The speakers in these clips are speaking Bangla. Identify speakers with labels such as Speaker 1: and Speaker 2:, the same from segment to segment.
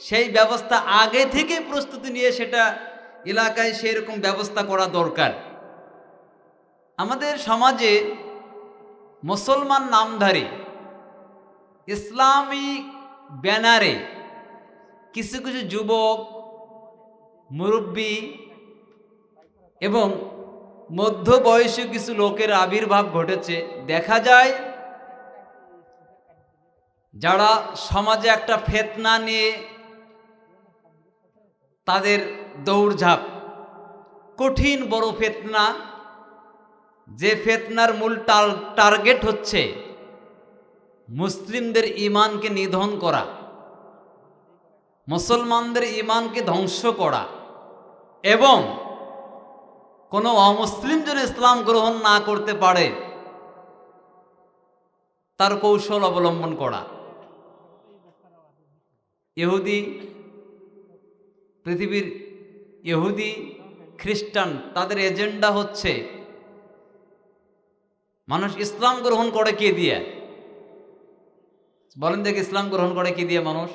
Speaker 1: সেই ব্যবস্থা আগে থেকে প্রস্তুতি নিয়ে সেটা এলাকায় সেই রকম ব্যবস্থা করা দরকার। আমাদের সমাজে মুসলমান নামধারী ইসলামিক ব্যানারে কিছু কিছু যুবক, মুরব্বী এবং মধ্যবয়সী কিছু লোকের আবির্ভাব ঘটেছে। দেখা যায় যারা সমাজে একটা ফেতনা নিয়ে তাদের দৌড়ঝাঁপ। কঠিন বড় ফেতনা, যে ফেতনার মূল টার- টার্গেট হচ্ছে মুসলিমদের ইমানকে নিধন করা, মুসলমানদের ইমানকে ধ্বংস করা এবং কোনো অমুসলিম যেন ইসলাম গ্রহণ না করতে পারে, তার কৌশল অবলম্বন করা। ইহুদি পৃথিবীর ইহুদি, খ্রিস্টান, তাদের এজেন্ডা হচ্ছে মানুষ ইসলাম গ্রহণ করে কে দিয়ে? বলেন দেখে ইসলাম গ্রহণ করে কে দিয়ে মানুষ?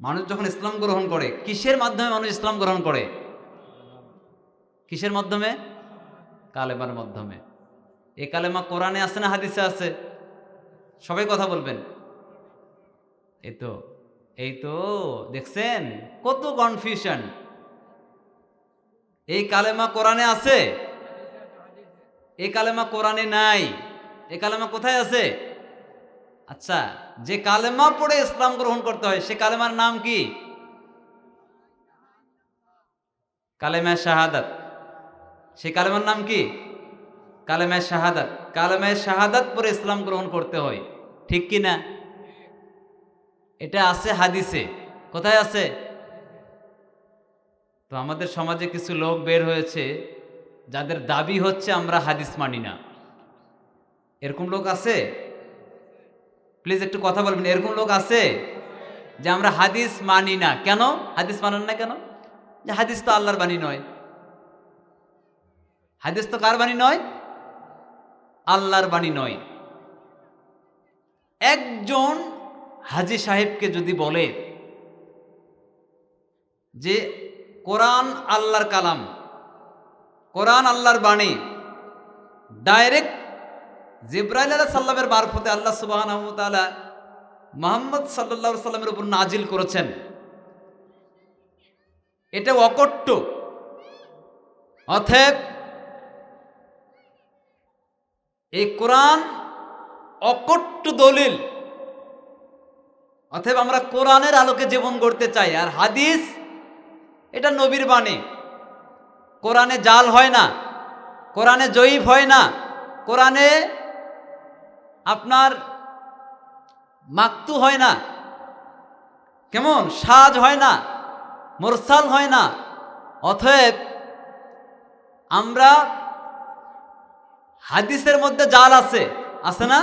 Speaker 1: মানুষ যখন ইসলাম গ্রহণ করে, কিসের মাধ্যমে মানুষ ইসলাম গ্রহণ করে? কিসের মাধ্যমে? কালেমার মাধ্যমে। এই কালেমা কোরআনে আছে না হাদিসে আছে? সবাই কথা বলবেন। এই তো এই তো, দেখছেন? কত কনফিউশন এই কালেমা কোরআনে আছে? এই কালেমা কোরআনে নাই। এই কালেমা কোথায় আছে? আচ্ছা যে কালেমা পড়ে ইসলাম গ্রহণ করতে হয়, সে কালেমার নাম কি? কালেমা শাহাদাত। সে কালেমার নাম কি? কালেমায় শাহাদাত। কালেমায় শাহাদাত পরে ইসলাম গ্রহণ করতে হয়। ঠিক কি না এটা আছে হাদিসে। কোথায় আছে? তো আমাদের সমাজে কিছু লোক বের হয়েছে, যাদের দাবি হচ্ছে আমরা হাদিস মানি না। এরকম লোক আছে? প্লিজ একটু কথা বলবেন, এরকম লোক আছে? যে আমরা হাদিস মানি না। কেন? হাদিস মানেন না কেন? যে হাদিস তো আল্লাহর বাণী নয়। হাদিস তো কার বাণী নয়? আল্লাহর বাণী নয়। একজন হাজি সাহেবকে যদি বলে যে কোরআন আল্লাহর কালাম, কোরআন আল্লাহর বাণী, ডাইরেক্ট জিব্রাইল আলাহ সাল্লামের মারফতে আল্লাহ সুবাহ মোহাম্মদ সাল্লা সাল্লামের উপর নাজিল করেছেন, এটা অকট্ট। অথেব এই কোরআন অকট্ট দলিল অথব আমরা কোরআনের আলোকে জীবন করতে চাই, আর হাদিস এটা নবীর বাণী। কোরআনে জাল হয় না, কোরআনে জয়ীফ হয় না, কোরআনে আপনার মাকতু হয় না, কেমন? সাজ হয় না, মোরসাল হয় না। অতএব আমরা হাদিসের মধ্যে জাল আছে আছে না?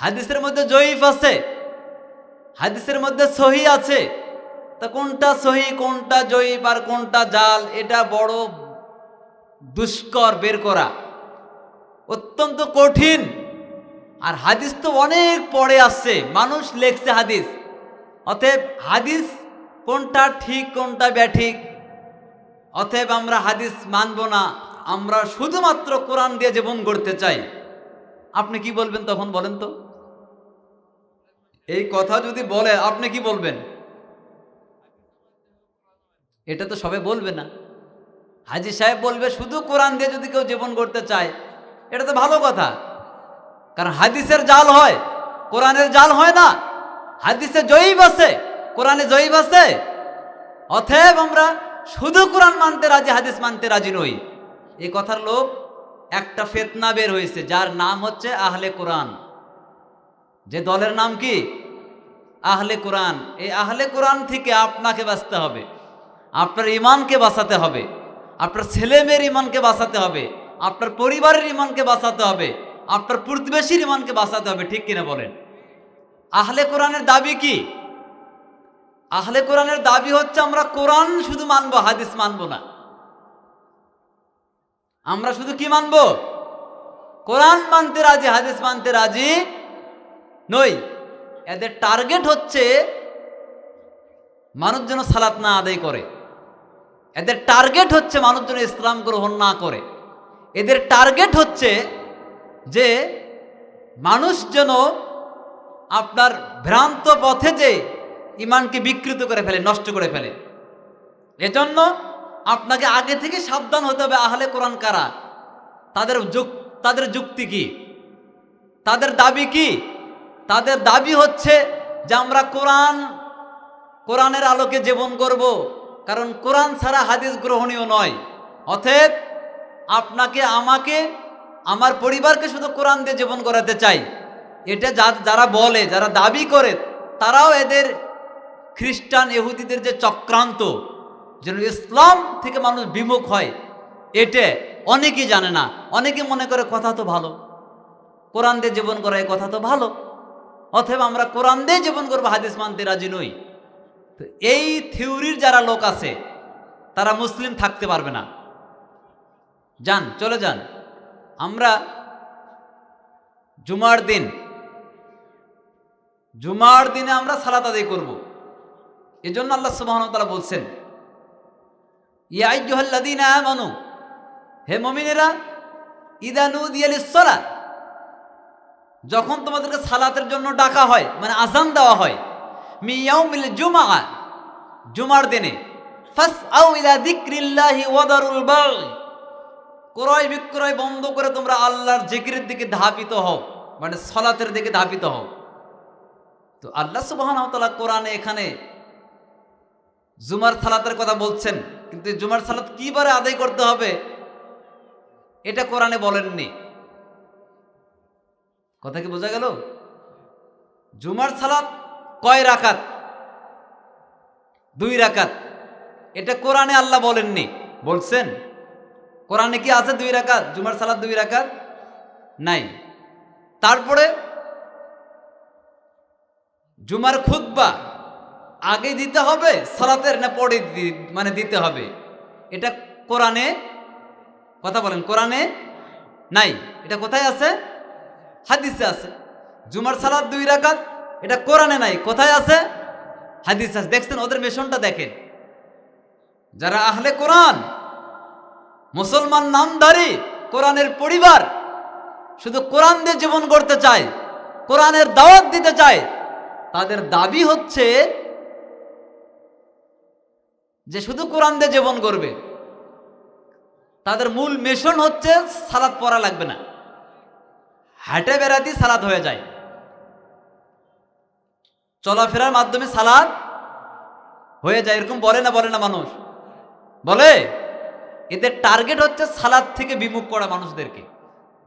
Speaker 1: হাদিসের মধ্যে জয়ীফ আছে। হাদিসের মধ্যে সহি আছে। তা কোনটা সহি, কোনটা জয়ীফ আর কোনটা জাল, এটা বড় দুষ্কর বের করা অত্যন্ত কঠিন। আর হাদিস তো অনেক পরে আসছে, মানুষ লেখছে হাদিস। অতএব হাদিস কোনটা ঠিক, কোনটা ব্যাঠিক, অতএব আমরা হাদিস মানব না, আমরা শুধুমাত্র কোরআন দিয়ে জীবন গড়তে চাই। আপনি কি বলবেন তখন বলেন তো? এই কথা যদি বলে, আপনি কি বলবেন? এটা তো সবে বলবে না। হাজি সাহেব বলবে, শুধু কোরআন দিয়ে যদি কেউ জীবন করতে চায়, এটা তো ভালো কথা। কারণ হাদিসের জাল হয়, কোরআনের জাল হয় না। হাদিসে জয়ীব আছে, কোরআনে জয়ীব আছে। অথব আমরা শুধু কোরআন মানতে রাজি, হাদিস মানতে রাজি নই। এই কথার লোক একটা ফেতনা বের হয়েছে, যার নাম হচ্ছে আহলে কোরআন। যে দলের নাম কি? আহলে কোরআন। এই আহলে কোরআন থেকে আপনাকে বাঁচতে হবে। আপনার ইমানকে বাঁচাতে হবে। আপনার ছেলে মেয়ের ইমানকে বাঁচাতে হবে। আপনার পরিবারের ইমানকে বাঁচাতে হবে। আপনার প্রতিবেশীর ইমানকে বাঁচাতে হবে। ঠিক কিনা বলেন? আহলে কোরআনের দাবি কি? আহলে কোরআনের দাবি হচ্ছে আমরা কোরআন শুধু মানবো, হাদিস মানবো না। আমরা শুধু কি মানবো? কোরআন মানতে রাজি, হাদিস মানতে রাজি নই। এদের টার্গেট হচ্ছে মানুষ যেন সালাত না আদায় করে। এদের টার্গেট হচ্ছে মানুষ যেন ইসলাম গ্রহণ না করে। এদের টার্গেট হচ্ছে যে মানুষ যেন আপনার ভ্রান্ত পথে যে ইমানকে বিকৃত করে ফেলে, নষ্ট করে ফেলে। এজন্য আপনাকে আগে থেকে সাবধান হতে হবে, আহলে কোরআন কারা? তাদের তাদের যুক্তি কি? তাদের দাবি কি? তাদের দাবি হচ্ছে যে আমরা কোরআন, কোরআনের আলোকে জীবন করব। কারণ কোরআন ছাড়া হাদিস গ্রহণীয় নয়। অতএব আপনাকে, আমাকে, আমার পরিবারকে শুধু কোরআন দিয়ে জীবন করাতে চাই। এটা যারা বলে, যারা দাবি করে, তারাও এদের খ্রিস্টান এহুদিদের যে চক্রান্ত, যেন ইসলাম থেকে মানুষ বিমুখ হয়, এটা অনেকেই জানে না। অনেকে মনে করে, কথা তো ভালো। কোরআন দিয়ে জীবন করা এই কথা তো ভালো। অথবা আমরা কোরআন দিয়ে জীবন করব হাদিস মানতে রাজি নই। তো এই থিওরির যারা লোক আছে, তারা মুসলিম থাকতে পারবে না। যান, চলে যান। আমরা জুমার দিন, জুমার দিনে আমরা সালাত আদায় করব। এই জন্য আল্লাহ সুবাহতালা বলছেন ইয়াইজুহাল্লাদিন আমানু, হে মমিনেরা ইদানু দিয়ালিসলা যখন তোমাদেরকে সালাতের জন্য ডাকা হয় মানে আজান দেওয়া হয় মিয়াউমিল জুমা জুমার দিনে ফাস আউ ইলা দিক্রিল্লাহি ওয়াদারুল বাল ক্রয় বিক্রয় বন্ধ করে তোমরা আল্লাহর জিকিরের দিকে ধাপিত হও মানে সলাতের দিকে ধাপিত হও। তো আল্লাহ সুবহানাহু তাআলা কোরআনে এখানে জুমার সালাতের কথা বলছেন, কিন্তু জুমার সালাত কিবারে আদায় করতে হবে, এটা কোরআনে বলেননি। কথা কি বোঝা গেল? জুমার সালাত কয় রাকাত? দুই রাকাত। এটা কোরআনে আল্লাহ বলেননি। বলছেন, কোরআনে কি আছে দুই রাকাত? জুমার সালাত দুই রাকাত? নাই। তারপরে জুমার খুতবা আগে দিতে হবে, সালাতের না পরে মানে দিতে হবে? এটা কোরআনে, কথা বলেন, কোরআনে নাই। এটা কোথায় আছে? হাদিসে আছে। জুমার সালাত দুই রাকাত, এটা কোরআনে নাই, কোথায় আছে? হাদিস আছে। দেখছেন, ওদের মিশনটা দেখেন। যারা আহলে কোরআন, মুসলমান নামধারী, কোরআনের পরিবার, শুধু কোরআন দিয়ে জীবন করতে চায়, কোরআনের দাওয়াত দিতে চায়, তাদের দাবি হচ্ছে যে শুধু কোরআন দিয়ে জীবন করবে তাদের মূল মিশন হচ্ছে সালাদ পড়া লাগবে না। হাটে বেড়াতেই সালাদ হয়ে যায়। চলাফেরার মাধ্যমে সালাদ হয়ে যায়, এরকম বলে না বলে না মানুষ? বলে? এদের টার্গেট হচ্ছে সালাদ থেকে বিমুখ করা মানুষদেরকে।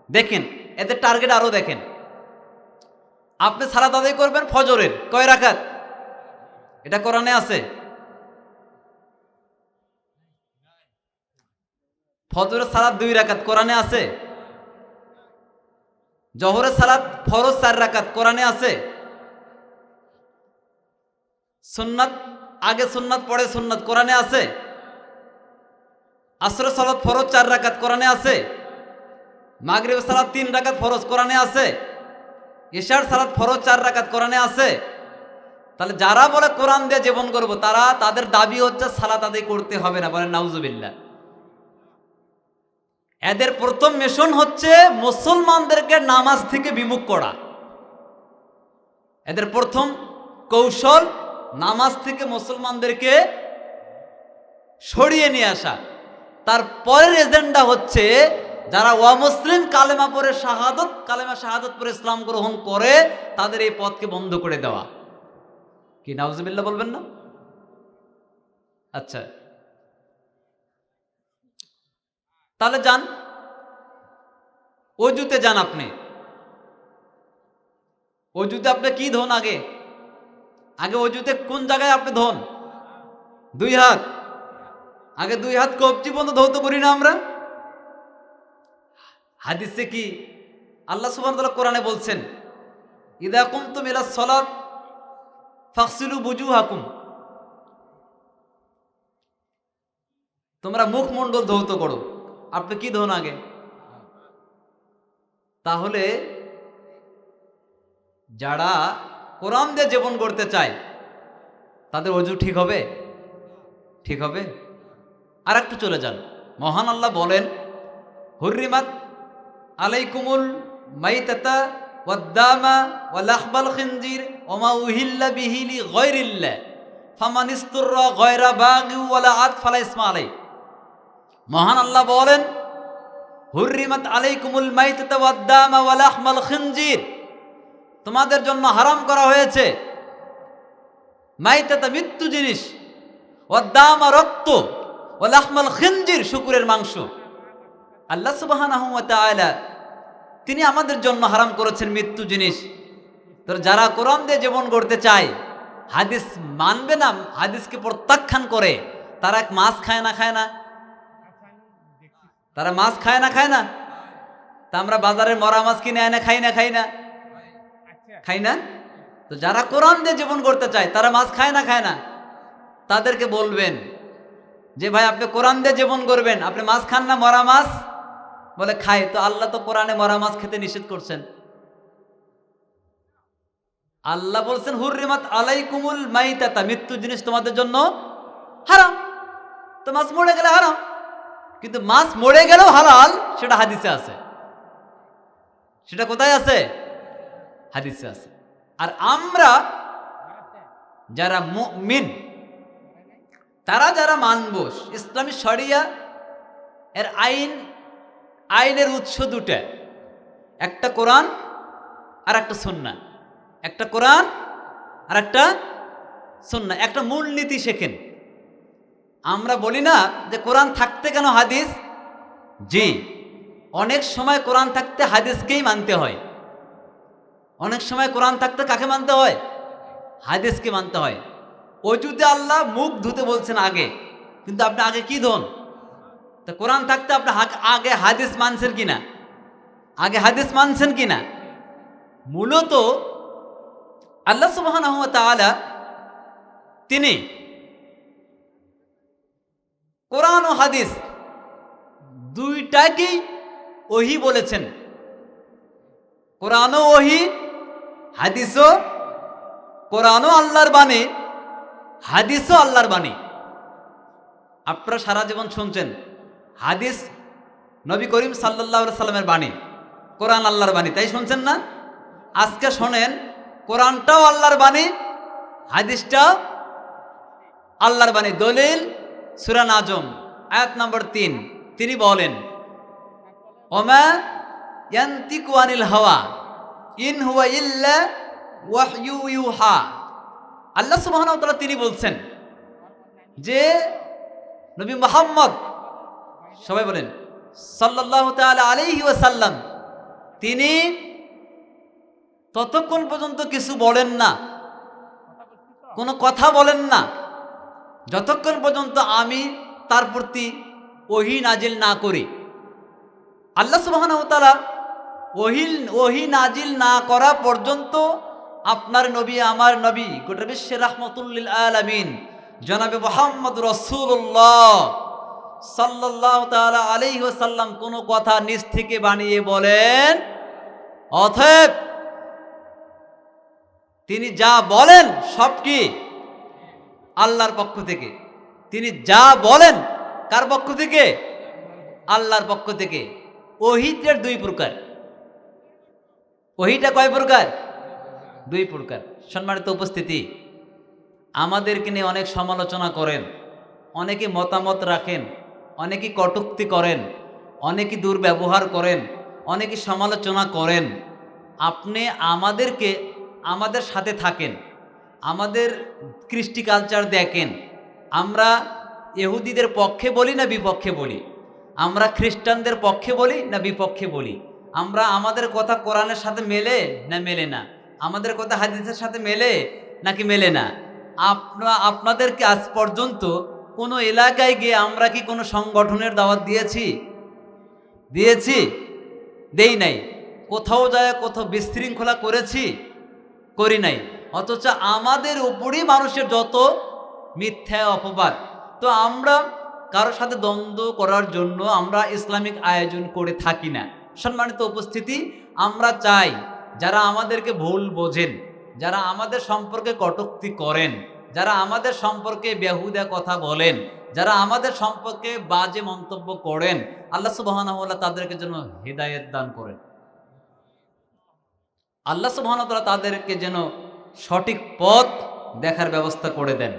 Speaker 1: দেখেন, এদের টার্গেট আরও দেখেন। আপনি সালাদ আদায় করবেন ফজরের, কয় রাখাত এটা কোরআনে আছে। ফজরের সালাদ দুই রাকাত, কোরআনে আছে? জহরের সালাদ ফরজ চার রাকাত, কোরআনে আছে? সুন্নাত, আগে সুন্নাত, পরে সুন্নাত, কোরআনে আছে? আসরের সালাদ ফরজ চার রাকাত, কোরআনে আছে? মাগরিবের সালাদ তিন রাকাত ফরজ, কোরআনে আছে? ঈশার সালাদ ফরজ চার রাকাত, কোরআনে আছে? তাহলে যারা বলে কোরআন দিয়ে জীবন করব তারা তাদের দাবি হচ্ছে সালাত আদায় করতে হবে না, বলে নাউজুবিল্লাহ। এদের প্রথম মিশন হচ্ছে মুসলমানদেরকে নামাজ থেকে বিমুখ করা। এদের প্রথম কৌশল নামাজ থেকে মুসলমানদেরকে সরিয়ে নিয়ে আসা। তার পরের এজেন্ডা হচ্ছে যারা অমুসলিম কালেমা পরে শাহাদত, কালেমা শাহাদত পরে ইসলাম গ্রহণ করে, তাদের এই পথকে বন্ধ করে দেওয়া। কি, নাউজুবিল্লাহ বলবেন না? আচ্ছা। তাহলে যান। অজুতে যান আপনি। অজুতে আপনি কি ধন আগে? আগে অজুতে কোন জায়গায় আপনি ধন? দুই হাত। আগে দুই হাত কবচি পর্যন্ত ধৌত করি না আমরা। হাদিসে কি আল্লাহ সুবান কোরআনে বলছেন, ইদা কুমতুম ইলা সলাত ফাকসিলু বুজু হাকুম তোমরা মুখমণ্ডল ধৌত করো। আপনি কি ধন আগে? তাহলে যারা কোরআন দিয়ে জীবন করতে চায়, তাদের অজু ঠিক হবে? ঠিক হবে? আর একটু চলে যান। মহান আল্লাহ বলেন, হুর্রিমাত আলাইকুমুল মাইতাতা ওয়াদ্দামা ওয়ালাহবাল খিনজির ওমা উহিল্লা বিহিলি গয়রিল্লা। ফামানিস্তুররা গয়রা বাগিউ ওয়ালা আত ফালা ইসমা আলাই মহান আল্লাহ বলেন, হুর্রিমাত আলাইকুমুল ওয়াদ্দামা ওয়ালাহমাল খিনজির। তোমাদের জন্য হারাম করা হয়েছে। মাইতাতা মৃত্যু জিনিস ওয়াদ্দামা রক্ত ওয়ালাহমাল খিনজির, শুকুরের মাংস। আল্লাহ সুবহানাহু ওয়া তাআলা তিনি আমাদের জন্য হারাম করেছেন মৃত্যু জিনিস। তোর যারা কোরআন দিয়ে জীবন গড়তে চায়, হাদিস মানবে না, হাদিসকে প্রত্যাখ্যান করে, তারা এক মাছ খায় না খায় না। তারা মাছ খায় না খায় না? তা আমরা বাজারে মরা মাছ কিনে আয় না খাই না খাই না? খাই না? তো যারা কোরআন দিয়ে জীবন করতে চায়, তারা মাছ খায় না খায় না? তাদেরকে বলবেন যে, ভাই, আপনি কোরআন দিয়ে জীবন করবেন আপনি মাছ খান না, মরা মাছ? বলে খাই তো আল্লাহ তো কোরআনে মরা মাছ খেতে নিষেধ করছেন। আল্লাহ বলছেন, হুর্রিমাত আলাইকুমুল মাইতাতা। মৃত্যু জিনিস তোমাদের জন্য হারাম। তো মাছ মরে গেলে হারাম। কিন্তু মাছ মরে গেলেও হালাল, সেটা হাদিসে আছে। সেটা কোথায় আছে? হাদিসে আছে। আর আমরা যারা মুমিন, তারা যারা মানব ইসলামী শরিয়া এর আইন, আইনের উৎস দুটা। একটা কোরআন আর একটা সন্না একটা কোরআন আর একটা সন্না একটা মূলনীতি শেখেন। আমরা বলি না যে কোরআন থাকতে কেন হাদিস? জি, অনেক সময় কোরআন থাকতে হাদিসকেই মানতে হয়। অনেক সময় কোরআন থাকতে কাকে মানতে হয়? হাদিসকে মানতে হয়। অজুতে আল্লাহ মুখ ধুতে বলছেন আগে, কিন্তু আপনি আগে কি ধন? তা কোরআন থাকতে আপনি আগে হাদিস মানছেন কি না আগে হাদিস মানছেন কি না মূলত আল্লাহ তাআলা তিনি কোরআন ও হাদিস দুইটাকেই ওহি বলেছেন। কোরআনও ওহি, হাদিসও, কোরআনও আল্লাহর বাণী, হাদিসও আল্লাহর বাণী। আপনারা সারা জীবন শুনছেন, হাদিস নবী করিম সাল্লাহ সাল্লামের বাণী, কোরআন আল্লাহর বাণী, তাই শুনছেন না? আজকে শোনেন, কোরআনটাও আল্লাহর বাণী, হাদিসটাও আল্লাহর বাণী। দলিল সুরান আজম, আয়াত নম্বর তিন। তিনি বলেন, ওমা ইয়ান্তিকু আনিল হাওয়া, ইন হুয়া ইল্লা ওয়াহয়ু ইউহা। আল্লাহ সুবহানাহু ওয়া তাআলা তিনি বলছেন যে, নবী মুহাম্মদ, সবাই বলেন, সাল্লাল্লাহু তাআলা আলাইহি ওয়াসাল্লাম, তিনি ততক্ষণ পর্যন্ত কিছু বলেন না, কোনো কথা বলেন না। যতক্ষণ পর্যন্ত আমি তার প্রতি ওহি নাজিল না করি, আল্লাহ তাআলা ওহিল, ওহি নাজিল না করা পর্যন্ত আপনার নবী আমার নবী, গোটা বিশ্বের রহমতুল্লিল আলামিন, জনাবে মোহাম্মদ রসুল্লাহ সাল্লাল্লাহু তাআলা আলাইহি ওয়াসাল্লাম কোনো কথা নিজ থেকে বানিয়ে বলেন, অতএব তিনি যা বলেন সব কি? আল্লাহর পক্ষ থেকে। তিনি যা বলেন, কার পক্ষ থেকে? আল্লাহর পক্ষ থেকে। ওহিতের দুই প্রকার। ওহিটা কয় প্রকার? দুই প্রকার। সম্মানিত উপস্থিতি, আমাদেরকে নিয়ে অনেক সমালোচনা করেন, অনেকে মতামত রাখেন, অনেকে কটুক্তি করেন, অনেকে দুর্ব্যবহার করেন, অনেকে সমালোচনা করেন। আপনি আমাদেরকে, আমাদের সাথে থাকেন। আমাদের কৃষ্টি কালচার দেখেন, আমরা এহুদিদের পক্ষে বলি না বিপক্ষে বলি? আমরা খ্রিস্টানদের পক্ষে বলি না বিপক্ষে বলি? আমরা আমাদের কথা কোরআনের সাথে মেলে না মেলে না? আমাদের কথা হাদিসের সাথে মেলে নাকি মেলে না? আপনা, আপনাদেরকে আজ পর্যন্ত কোনো এলাকায় গিয়ে আমরা কি কোনো সংগঠনের দাওয়াত দিয়েছি? দিয়েছি? দেই নাই। কোথাও যায়, কোথাও বিশৃঙ্খলা করেছি? করি নাই। অথচ আমাদের উপরই মানুষের যত মিথ্যা অপবাদ। তো আমরা কারোর সাথে দ্বন্দ্ব করার জন্য আমরা ইসলামিক আয়োজন করে থাকি না। সম্মানিত উপস্থিতি, আমরা চাই যারা আমাদেরকে ভুল বোঝেন, যারা আমাদের সম্পর্কে কটুক্তি করেন, যারা আমাদের সম্পর্কে বেহুদা কথা বলেন, যারা আমাদের সম্পর্কে বাজে মন্তব্য করেন, আল্লাহ তাআলা তাদেরকে যেন হৃদায়ত দান করেন। আল্লাহ তাআলা তাদেরকে যেন সঠিক পথ দেখার ব্যবস্থা করে দেন।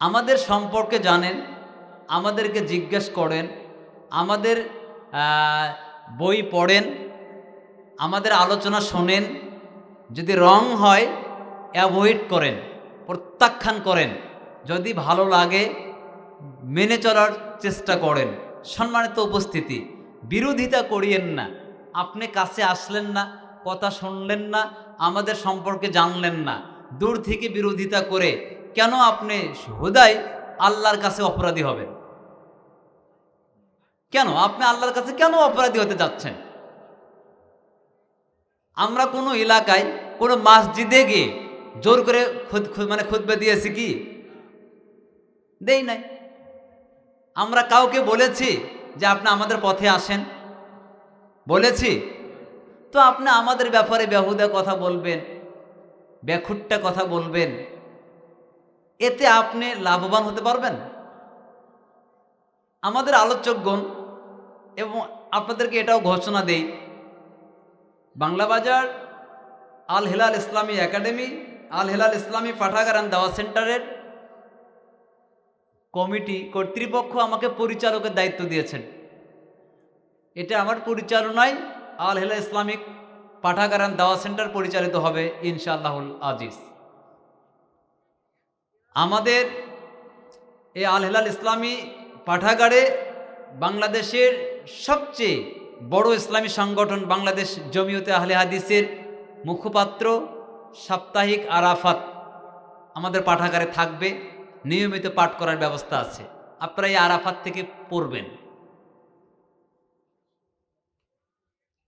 Speaker 1: আমাদের সম্পর্কে জানেন, আমাদেরকে জিজ্ঞেস করেন, আমাদের বই পড়েন, আমাদের আলোচনা শোনেন, যদি রং হয়, অ্যাভয়েড করেন, প্রত্যাখ্যান করেন, যদি ভালো লাগে, মেনে চলার চেষ্টা করেন, সম্মানিত উপস্থিতি, বিরোধিতা করিয়েন না, আপনি কাছে আসলেন না কথা শুনলেন না, আমাদের সম্পর্কে জানলেন না। দূর থেকে বিরোধিতা করে কেন আপনি হুদাই আল্লাহর কাছে অপরাধী হবেন? কেন? আপনি আল্লাহর কাছে কেন অপরাধী হতে যাচ্ছেন? আমরা কোনো এলাকায়, কোনো মসজিদে গিয়ে জোর করে মানে খুদবে দিয়েছি কি? দেই নাই। আমরা কাউকে বলেছি যে আপনি আমাদের পথে আসেন। বলেছি তো আপনি আমাদের ব্যাপারে বেহুদা কথা বলবেন ব্যাখুট্টা কথা বলবেন, এতে আপনি লাভবান হতে পারবেন? আমাদের আলোচকগণ এবং আপনাদেরকে এটাও ঘোষণা দেই, বাংলা বাজার, আল হেলাল ইসলামী একাডেমি, আল হেলাল ইসলামী পাঠাগার অ্যান্ড দাওয়া সেন্টারের কমিটি কর্তৃপক্ষ আমাকে পরিচালকের দায়িত্ব দিয়েছেন। এটা আমার পরিচালনায় আল হেলাল ইসলামিক পাঠাগার অ্যান্ড দাওয়া সেন্টার পরিচালিত হবে ইনশাআল্লাহুল আজিজ। আমাদের এই আল হেলাল ইসলামী পাঠাগারে বাংলাদেশের সবচেয়ে বড় ইসলামী সংগঠন বাংলাদেশ জমিয়তে আহলে হাদিসের মুখপাত্র সাপ্তাহিক আরাফাত আমাদের পাঠাগারে থাকবে, নিয়মিত পাঠ করার ব্যবস্থা আছে। আপনারা এই আরাফাত থেকে পড়বেন।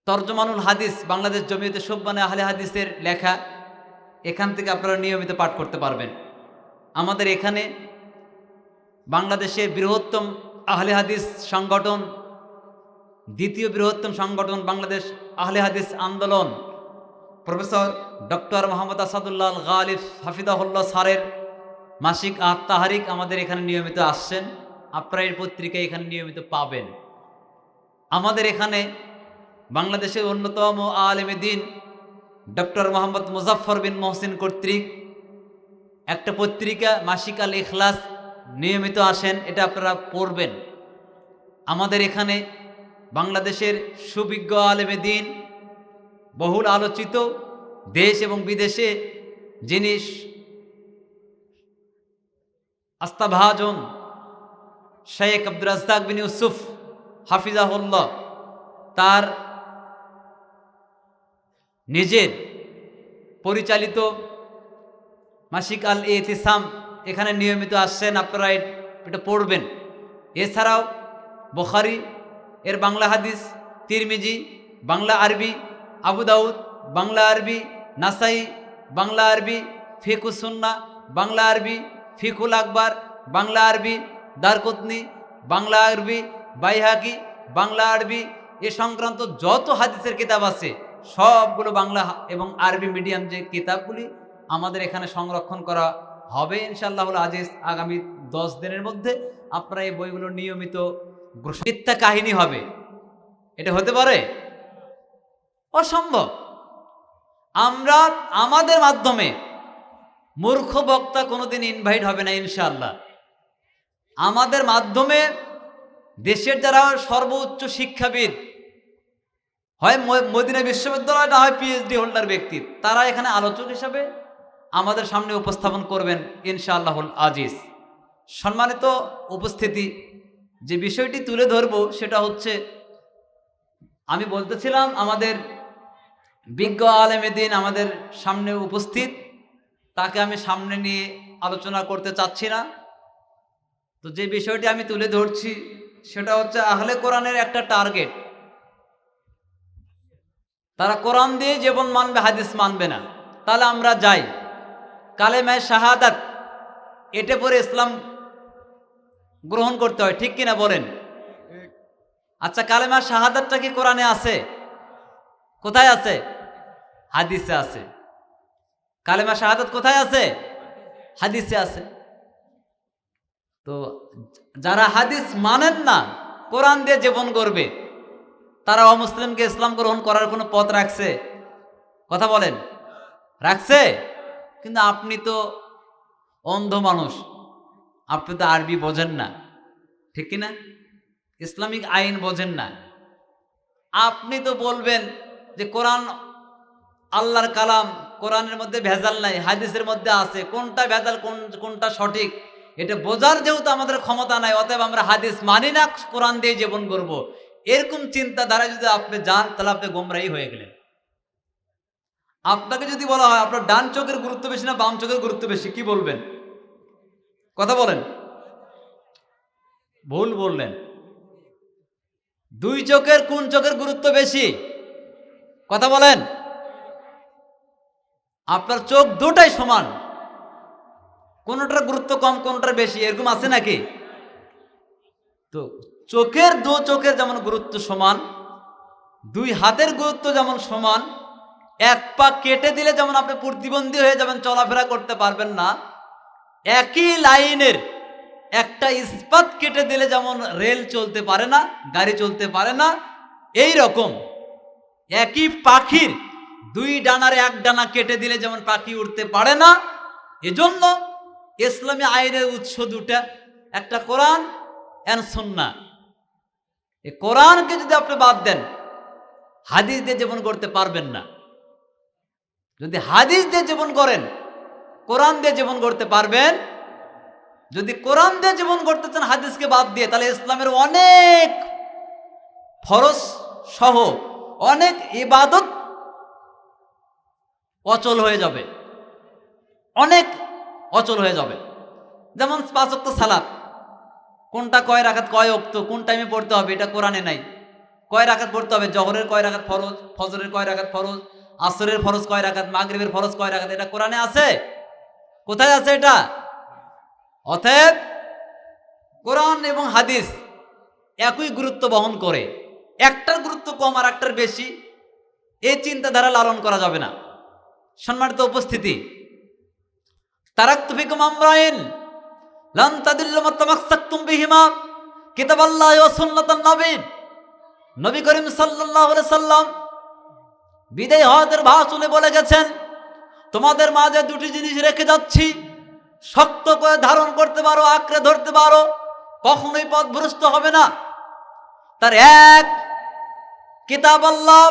Speaker 1: তর্জমানুল হাদিস, বাংলাদেশ জমিয়তে সুব্বানে আহলে হাদিসের লেখা, এখান থেকে আপনারা নিয়মিত পাঠ করতে পারবেন। আমাদের এখানে বাংলাদেশের বৃহত্তম আহলে হাদিস সংগঠন, দ্বিতীয় বৃহত্তম সংগঠন বাংলাদেশ আহলে হাদিস আন্দোলন, প্রফেসর ডক্টর মোহাম্মদ আসাদুল্লাহ গালিফ হাফিদাহুল্লাহ স্যারের মাসিক আত্মাহারিক আমাদের এখানে নিয়মিত আসছেন। আপনারা এই পত্রিকা এখানে নিয়মিত পাবেন। আমাদের এখানে বাংলাদেশের অন্যতম আলেমে দিন, ডক্টর মোহাম্মদ মুজাফর বিন মহসিন কর্তৃক একটা পত্রিকা, মাসিক আল ইখলাস, নিয়মিত আসেন, এটা আপনারা পড়বেন। আমাদের এখানে বাংলাদেশের সুবিজ্ঞ আলেমে দিন, বহুল আলোচিত দেশ এবং বিদেশে যিনি আস্তাভাজন শেখ আব্দুল রাজ্জাক বিন ইউসুফ হাফিজাহুল্লাহ, তার নিজের পরিচালিত মাসিক আল এতিসাম এখানে নিয়মিত আসছেন, আপনারা এটা পড়বেন। এছাড়াও বখারি, এর বাংলা হাদিস, তিরমিজি, বাংলা আরবি, আবু দাউদ, বাংলা আরবি, নাসাই, বাংলা আরবি ফিকুসুন্না বাংলা আরবি ফিকুল আকবর, বাংলা আরবি, দারকুতনি, বাংলা আরবি, বাইহাকি, বাংলা আরবি, এ সংক্রান্ত যত হাদিসের কিতাব আছে সবগুলো বাংলা এবং আরবি মিডিয়াম যে কিতাবগুলি আমাদের এখানে সংরক্ষণ করা হবে ইনশাল্লাহুল আজিজ আগামী দশ দিনের মধ্যে আপনারা এই বইগুলো নিয়মিত মিথ্যা কাহিনী হবে। এটা হতে পারে? অসম্ভব। আমরা আমাদের মাধ্যমে মূর্খ বক্তা কোনোদিন ইনভাইট হবে না ইনশাল্লাহ আমাদের মাধ্যমে দেশের যারা সর্বোচ্চ শিক্ষাবিদ হয় মদিনা বিশ্ববিদ্যালয় না হয় পিএইচডি হোল্ডার ব্যক্তি তারা এখানে আলোচক হিসাবে আমাদের সামনে উপস্থাপন করবেন ইনশাআল্লাহুল আজিজ। সম্মানিত উপস্থিতি, যে বিষয়টি তুলে ধরব সেটা হচ্ছে, আমি বলতেছিলাম আমাদের বিজ্ঞ আলেমেদিন আমাদের সামনে উপস্থিত, তাকে আমি সামনে নিয়ে আলোচনা করতে চাচ্ছি না। তো যে বিষয়টি আমি তুলে ধরছি সেটা হচ্ছে আহলে কোরআনের একটা টার্গেট। তারা কোরআন দিয়ে জীবন মানবে, হাদিস মানবে না। তাহলে আমরা যাই। কালেমায় শাহাদাত, এটে পরে ইসলাম গ্রহণ করতে হয়, ঠিক কিনা বলেন? আচ্ছা কালেমা শাহাদাতটা কি কোরআনে আছে? কোথায় আছে? হাদিসে আছে। কালেমা শাহাদাত কোথায় আছে? হাদিসে আছে। তো যারা হাদিস মানেন না, কোরআন দিয়ে জীবন করবে তারা অমুসলিমকে ইসলাম গ্রহণ করার কোনো পথ রাখছে? কথা বলেন। রাখছে? কিন্তু আপনি তো অন্ধ মানুষ। আপনি তো আরবি বোঝেন না। ঠিক কি না? ইসলামিক আইন বোঝেন না। আপনি তো বলবেন যে কোরআন আল্লাহর কালাম কোরআনের মধ্যে ভেজাল নাই, হাদিসের মধ্যে আছে। কোনটা ভেজাল, কোন, কোনটা সঠিক? এটা বোঝার যেহেতু আমাদের ক্ষমতা নাই, অতএব আমরা হাদিস মানি না, কোরআন দিয়ে জীবন করব। এরকম চিন্তাধারা যদি আপনি যান, তাহলে আপনি গোমরাই হয়ে গেলেন। আপনাকে যদি বলা হয়, আপনার ডান চোখের গুরুত্ব বেশি না বাম চোখের গুরুত্ব বেশি, কি বলবেন? কথা বলেন। ভুল বললেন। দুই চোখের কোন চোখের গুরুত্ব বেশি? কথা বলেন। আপনার চোখ দুটাই সমান। কোনটার গুরুত্ব কম, কোনটার বেশি, এরকম আছে নাকি? তো চোখের দু চোখের যেমন গুরুত্ব সমান, দুই হাতের গুরুত্ব যেমন সমান, এক পা কেটে দিলে যেমন আপনি প্রতিবন্ধী হয়ে যাবেন, চলাফেরা করতে পারবেন না, একই লাইনের একটা ইস্পাত কেটে দিলে যেমন রেল চলতে পারে না, গাড়ি চলতে পারে না, এই রকম একই পাখির দুই ডানার এক ডানা কেটে দিলে যেমন পাখি উঠতে পারে না, এজন্য ইসলামী আইনের উৎস দুটা, একটা কোরআন এন সন্না এই কোরআনকে যদি আপনি বাদ দেন, হাদিস দিয়ে জীবন করতে পারবেন না। যদি হাদিস দিয়ে জীবন করেন কোরআন দিয়ে জীবন করতে পারবেন। যদি কোরআন দিয়ে জীবন করতে চান, হাদিসকে বাদ দিয়ে, তাহলে ইসলামের অনেক ফরজ সহ অনেক ইবাদত অচল হয়ে যাবে। অনেক অচল হয়ে যাবে। যেমন পাঁচক্ত সালাত। কোনটা কয় রাখাত কয় অক্ত কোন টাইমে পড়তে হবে? এটা কোরআনে নাই। কয় রাখাত পড়তে হবে? জহরের কয় রাখাত ফরজ, ফজরের কয় রাখাত ফরজ, আসরের ফরজ কয় রাখাত মাগরিবের ফরজ কয় রাখাত এটা কোরআনে আছে? কোথায় আছে এটা? অতএব কোরআন এবং হাদিস একই গুরুত্ব বহন করে। একটার গুরুত্ব কম আর একটার বেশি, এই চিন্তাধারা লালন করা যাবে না। সম্মানিত উপস্থিতি তারাক তুফিকুম আমরাইন। নবী। বলে গেছেন, তোমাদের মাঝে দুটি জিনিস রেখে যাচ্ছি। শক্ত করে ধারণ করতে পারো, আঁকড়ে ধরতে পারো। কখনোই পথ পথভ্রষ্ট হবে না। তার এক কিতাব আল্লাহ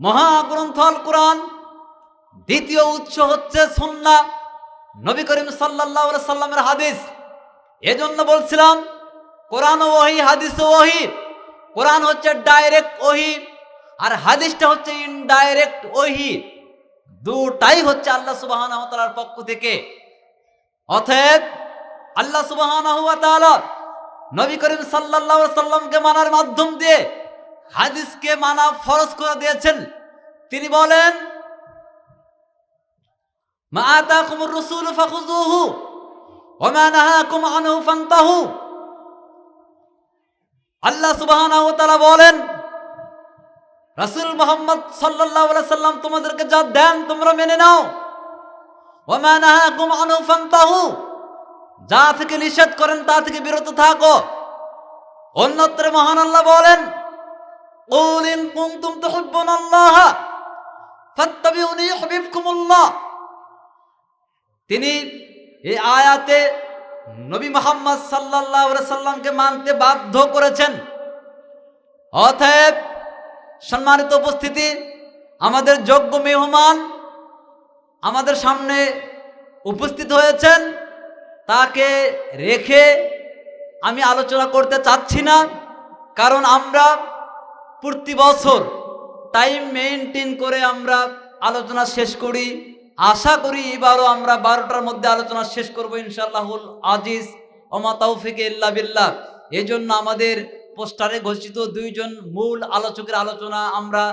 Speaker 1: মহাগ্রন্থ আল কোরআন দ্বিতীয় উৎস হচ্ছে সন্না নবী করিম সাল্লাহ সাল্লামের হাদিস। এজন্য বলছিলাম, কোরআন ওহি, হাদিস ওহি। কোরআন হচ্ছে ডাইরেক্ট ওহি আর হাদিসটা হচ্ছে ইনডাইরেক্ট ওহি। দুটাই হচ্ছে আল্লাহ সুবাহান পক্ষ থেকে। অতএব আল্লাহ সুবাহান নবী করিম সাল্লাহ সাল্লামকে মানার মাধ্যম দিয়ে হাদিসকে মানা ফরজ করে দিয়েছেন। তিনি বলেন মা আতাকুমুর রাসূল ফাখুযুহু ওয়া মা নাহাকুম আনহু ফান্তাহু আল্লাহ সুবহানাহু ওয়া তাআলা বলেন রাসূল মুহাম্মদ সাল্লাল্লাহু আলাইহি সাল্লাম তোমাদেরকে যা দেন তোমরা মেনে নাও ওয়া মা নাহাকুম আনহু ফান্তাহু যা থেকে নিষেধ করেন তা থেকে বিরত থাকো অন্যত্র মহান আল্লাহ বলেন قول إن كنتم تحبون الله فاتبعوني يحببكم الله তিনি এই আয়াতে নবী মোহাম্মদ সাল্লাহ সাল্লামকে মানতে বাধ্য করেছেন। অতএব সম্মানিত উপস্থিতি, আমাদের যোগ্য মেহমান আমাদের সামনে উপস্থিত হয়েছেন। তাকে রেখে আমি আলোচনা করতে চাচ্ছি না, কারণ আমরা প্রতি বছর টাইম মেনটেন করে আমরা আলোচনা শেষ করি। আশা করি এবারও আমরা বারোটার মধ্যে আলোচনা শেষ করব ইনশাআল্লাহুল আজিজ। ওমা তৌফিক ইল্লা বিল্লাহ। এই জন্য আমাদের পোস্টারে ঘোষিত দুইজন মূল আলোচকের আলোচনা আমরা